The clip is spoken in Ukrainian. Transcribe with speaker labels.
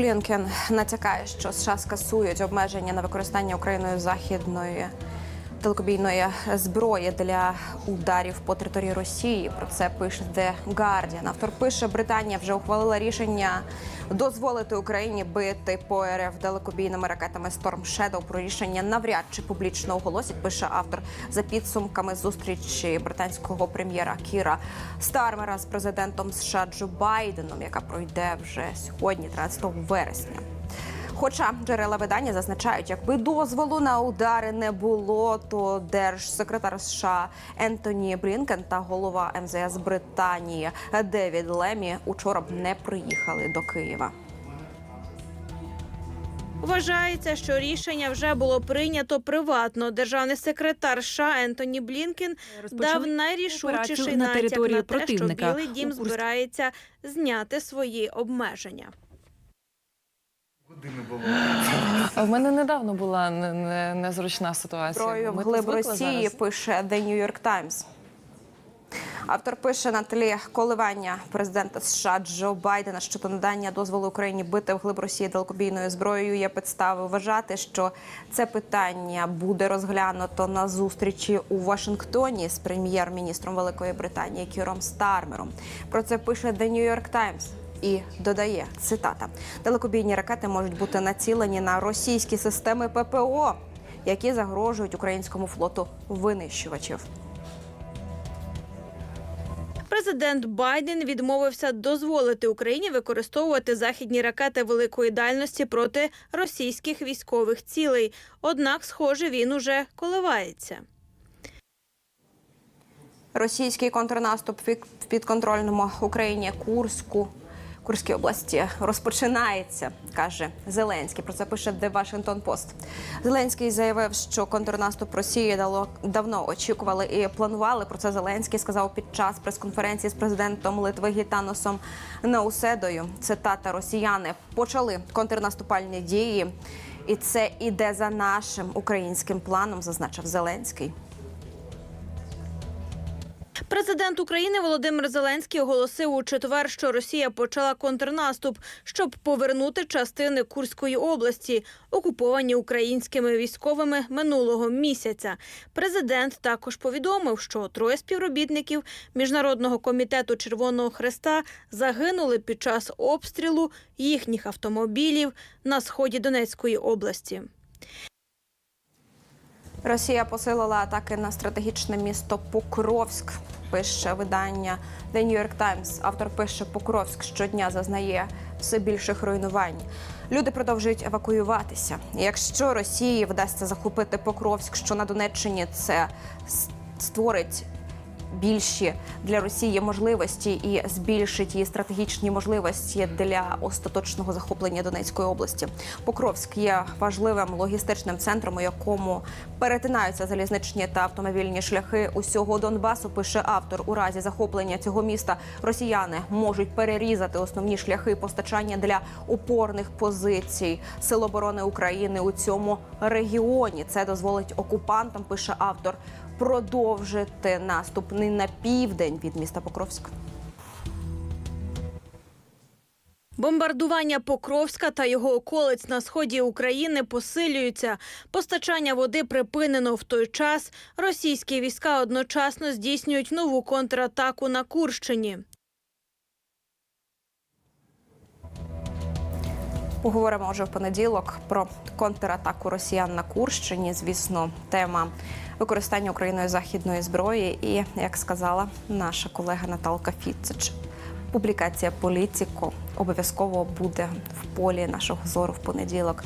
Speaker 1: Блінкен натякає, що США скасують обмеження на використання Україною західної далекобійної зброї для ударів по території Росії. Про це пише The Guardian. Автор пише, Британія вже ухвалила рішення дозволити Україні бити по РФ далекобійними ракетами Storm Shadow. Про рішення навряд чи публічно оголосять. Пише автор за підсумками зустрічі британського прем'єра Кіра Стармера з президентом США Джо Байденом, яка пройде вже сьогодні, 13 вересня. Хоча джерела видання зазначають, якби дозволу на удари не було, то держсекретар США Ентоні Блінкен та голова МЗС Британії Девід Лемі учора б не приїхали до Києва.
Speaker 2: Вважається, що рішення вже було прийнято приватно. Державний секретар США Ентоні Блінкен
Speaker 3: Розпочали
Speaker 2: дав найрішучіший
Speaker 3: на
Speaker 2: натяк
Speaker 3: території
Speaker 2: на те, що. Білий Дім збирається зняти свої обмеження.
Speaker 4: В мене недавно була не- не- незручна ситуація. Ми
Speaker 1: вглиб Росії
Speaker 4: зараз.
Speaker 1: пише The New York Times. Автор пише на тлі коливання президента США Джо Байдена щодо надання дозволу Україні бити вглиб Росії далекобійною зброєю. Є підстави вважати, що це питання буде розглянуто на зустрічі у Вашингтоні з прем'єр-міністром Великої Британії Кіром Стармером. Про це пише The New York Times. І додає цитата: далекобійні ракети можуть бути націлені на російські системи ППО, які загрожують українському флоту винищувачів.
Speaker 2: Президент Байден відмовився дозволити Україні використовувати західні ракети великої дальності проти російських військових цілей. Однак, схоже, він уже коливається.
Speaker 1: Російський контрнаступ в підконтрольному Україні Курську. Курській області розпочинається, каже Зеленський. Про це пише The Washington Post. Зеленський заявив, що контрнаступ Росії дало давно очікували і планували. Про це Зеленський сказав під час прес-конференції з президентом Литви Гітаносом Науседою. Цитата Росіяни почали контрнаступальні дії, і це іде за нашим українським планом, зазначив Зеленський.
Speaker 2: Президент України Володимир Зеленський оголосив у четвер, що Росія почала контрнаступ, щоб повернути частини Курської області, окуповані українськими військовими минулого місяця. Президент також повідомив, що троє співробітників міжнародного комітету Червоного Хреста загинули під час обстрілу їхніх автомобілів на сході Донецької області.
Speaker 1: Росія посилила атаки на стратегічне місто Покровськ. Пише видання The New York Times. Автор пише, Покровськ щодня зазнає все більших руйнувань. Люди продовжують евакуюватися. Якщо Росії вдасться захопити Покровськ, що на Донеччині, це створить більші для Росії можливості і збільшить її стратегічні можливості для остаточного захоплення Донецької області. Покровськ є важливим логістичним центром, у якому перетинаються залізничні та автомобільні шляхи усього Донбасу. Пише автор. У разі захоплення цього міста росіяни можуть перерізати основні шляхи постачання для опорних позицій Сил оборони України у цьому регіоні. Це дозволить окупантам. Пише автор продовжити наступ не на південь від міста Покровськ.
Speaker 2: Бомбардування Покровська та його околиць на сході України посилюються. Постачання води припинено в той час. Російські війська одночасно здійснюють нову контратаку на Курщині.
Speaker 1: Поговоримо вже в понеділок про контратаку росіян на Курщині. Звісно, тема використання Україною західної зброї. І як сказала наша колега Наталка Фіцич, публікація Політіко обов'язково буде в полі нашого зору в понеділок.